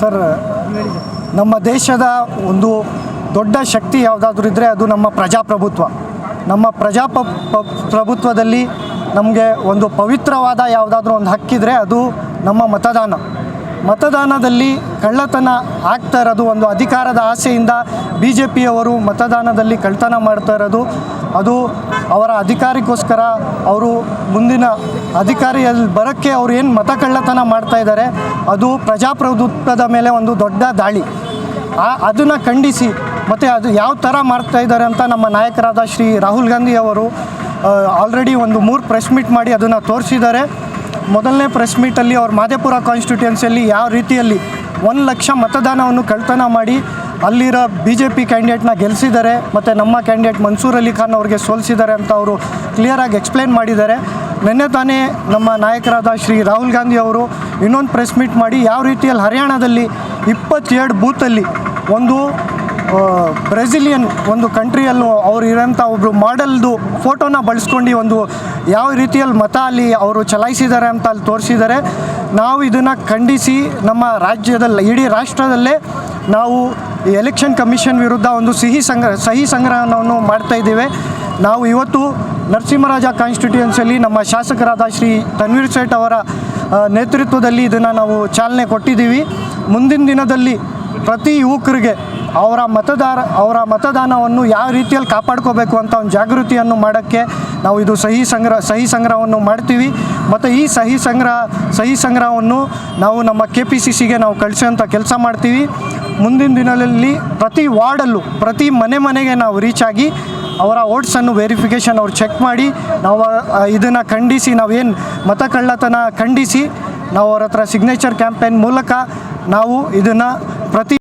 Sir, ನಮ್ಮ ದೇಶದ ಒಂದು ದೊಡ್ಡ ಶಕ್ತಿ ಯಾವುದಾದ್ರೂ ಇದ್ದರೆ ಅದು ನಮ್ಮ ಪ್ರಜಾಪ್ರಭುತ್ವ. ನಮ್ಮ ಪ್ರಜಾಪ ಪ್ರಭುತ್ವದಲ್ಲಿ ನಮಗೆ ಒಂದು ಪವಿತ್ರವಾದ ಯಾವುದಾದ್ರೂ ಒಂದು ಹಕ್ಕಿದ್ರೆ ಅದು ನಮ್ಮ ಮತದಾನ. ಮತದಾನದಲ್ಲಿ ಕಳ್ಳತನ ಆಗ್ತಾ ಇರೋದು ಒಂದು ಅಧಿಕಾರದ ಆಸೆಯಿಂದ ಬಿ ಜೆ ಪಿಯವರು ಮತದಾನದಲ್ಲಿ ಕಳ್ಳತನ ಮಾಡ್ತಾ ಇರೋದು. ಅದು ಅವರ ಅಧಿಕಾರಿಗೋಸ್ಕರ ಅವರು ಮುಂದಿನ ಅಧಿಕಾರಿಯಲ್ಲಿ ಬರೋಕ್ಕೆ ಅವರು ಏನು ಮತ ಕಳ್ಳತನ ಮಾಡ್ತಾ ಇದ್ದಾರೆ, ಅದು ಪ್ರಜಾಪ್ರಭುತ್ವದ ಮೇಲೆ ಒಂದು ದೊಡ್ಡ ದಾಳಿ. ಆ, ಅದನ್ನು ಖಂಡಿಸಿ ಮತ್ತು ಅದು ಯಾವ ಥರ ಮಾಡ್ತಾ ಇದ್ದಾರೆ ಅಂತ ನಮ್ಮ ನಾಯಕರಾದ ಶ್ರೀ ರಾಹುಲ್ ಗಾಂಧಿ ಅವರು ಆಲ್ರೆಡಿ ಒಂದು ಮೂರು ಪ್ರೆಸ್ ಮೀಟ್ ಮಾಡಿ ಅದನ್ನು ತೋರಿಸಿದ್ದಾರೆ. ಮೊದಲನೇ ಪ್ರೆಸ್ ಮೀಟಲ್ಲಿ ಅವ್ರ ಮಾದೇಪುರ ಕಾನ್ಸ್ಟಿಟ್ಯೂನ್ಸಿಯಲ್ಲಿ ಯಾವ ರೀತಿಯಲ್ಲಿ ಒಂದು ಲಕ್ಷ ಮತದಾನವನ್ನು ಕಳ್ತನ ಮಾಡಿ ಅಲ್ಲಿರೋ ಬಿ ಜೆ ಪಿ ಕ್ಯಾಂಡಿಡೇಟ್ನ ಗೆಲ್ಲಿಸಿದ್ದಾರೆ ಮತ್ತು ನಮ್ಮ ಕ್ಯಾಂಡಿಡೇಟ್ ಮನ್ಸೂರ್ ಅಲಿ ಖಾನ್ ಅವ್ರಿಗೆ ಸೋಲಿಸಿದ್ದಾರೆ ಅಂತ ಅವರು ಕ್ಲಿಯರಾಗಿ ಎಕ್ಸ್ಪ್ಲೇನ್ ಮಾಡಿದ್ದಾರೆ. ನಿನ್ನೆ ತಾನೇ ನಮ್ಮ ನಾಯಕರಾದ ಶ್ರೀ ರಾಹುಲ್ ಗಾಂಧಿ ಅವರು ಇನ್ನೊಂದು ಪ್ರೆಸ್ ಮೀಟ್ ಮಾಡಿ ಯಾವ ರೀತಿಯಲ್ಲಿ ಹರಿಯಾಣದಲ್ಲಿ ಇಪ್ಪತ್ತೆರಡು ಬೂತಲ್ಲಿ ಒಂದು ಬ್ರೆಜಿಲಿಯನ್ ಒಂದು ಕಂಟ್ರಿಯಲ್ಲೂ ಅವ್ರು ಇರೋಂಥ ಒಬ್ಬರು ಮಾಡೆಲ್ದು ಫೋಟೋನ ಬಳಸ್ಕೊಂಡು ಒಂದು ಯಾವ ರೀತಿಯಲ್ಲಿ ಮತ ಅಲ್ಲಿ ಅವರು ಚಲಾಯಿಸಿದ್ದಾರೆ ಅಂತ ಅಲ್ಲಿ ತೋರಿಸಿದ್ದಾರೆ. ನಾವು ಇದನ್ನು ಖಂಡಿಸಿ ನಮ್ಮ ರಾಜ್ಯದಲ್ಲಿ, ಇಡೀ ರಾಷ್ಟ್ರದಲ್ಲೇ ನಾವು ಎಲೆಕ್ಷನ್ ಕಮಿಷನ್ ವಿರುದ್ಧ ಒಂದು ಸಿಹಿ ಸಂಗ್ರಹ ಸಹಿ ಸಂಗ್ರಹಣವನ್ನು ಮಾಡ್ತಾ ಇದ್ದೇವೆ. ನಾವು ಇವತ್ತು ನರಸಿಂಹರಾಜ ಕಾನ್ಸ್ಟಿಟ್ಯೂನ್ಸಿಯಲ್ಲಿ ನಮ್ಮ ಶಾಸಕರಾದ ಶ್ರೀ ತನ್ವೀರ್ ಸೇಠ್ ಅವರ ನೇತೃತ್ವದಲ್ಲಿ ಇದನ್ನು ನಾವು ಚಾಲನೆ ಕೊಟ್ಟಿದ್ದೀವಿ. ಮುಂದಿನ ದಿನದಲ್ಲಿ ಪ್ರತಿ ಯುವಕರಿಗೆ ಅವರ ಮತದಾರ, ಅವರ ಮತದಾನವನ್ನು ಯಾವ ರೀತಿಯಲ್ಲಿ ಕಾಪಾಡ್ಕೋಬೇಕು ಅಂತ ಒಂದು ಜಾಗೃತಿಯನ್ನು ಮಾಡೋಕ್ಕೆ ನಾವು ಇದು ಸಹಿ ಸಂಗ್ರಹ, ಸಹಿ ಸಂಗ್ರಹವನ್ನು ಮಾಡ್ತೀವಿ. ಮತ್ತು ಈ ಸಹಿ ಸಂಗ್ರಹ, ಸಹಿ ಸಂಗ್ರಹವನ್ನು ನಾವು ನಮ್ಮ ಕೆ ಪಿ ಸಿ ಸಿಗೆ ನಾವು ಕಳಿಸೋಂಥ ಕೆಲಸ ಮಾಡ್ತೀವಿ. ಮುಂದಿನ ದಿನಗಳಲ್ಲಿ ಪ್ರತಿ ವಾರ್ಡಲ್ಲೂ, ಪ್ರತಿ ಮನೆ ಮನೆಗೆ ನಾವು ರೀಚ್ ಆಗಿ ಅವರ ಓಟ್ಸನ್ನು ವೆರಿಫಿಕೇಷನ್ ಅವ್ರು ಚೆಕ್ ಮಾಡಿ, ನಾವು ಇದನ್ನು ಖಂಡಿಸಿ ನಾವೇನು ಮತ ಕಳ್ಳತನ ಖಂಡಿಸಿ, ನಾವು ಅವ್ರ ಹತ್ರ ಸಿಗ್ನೇಚರ್ ಕ್ಯಾಂಪೇನ್ ಮೂಲಕ ನಾವು ಇದನ್ನು ಪ್ರತಿ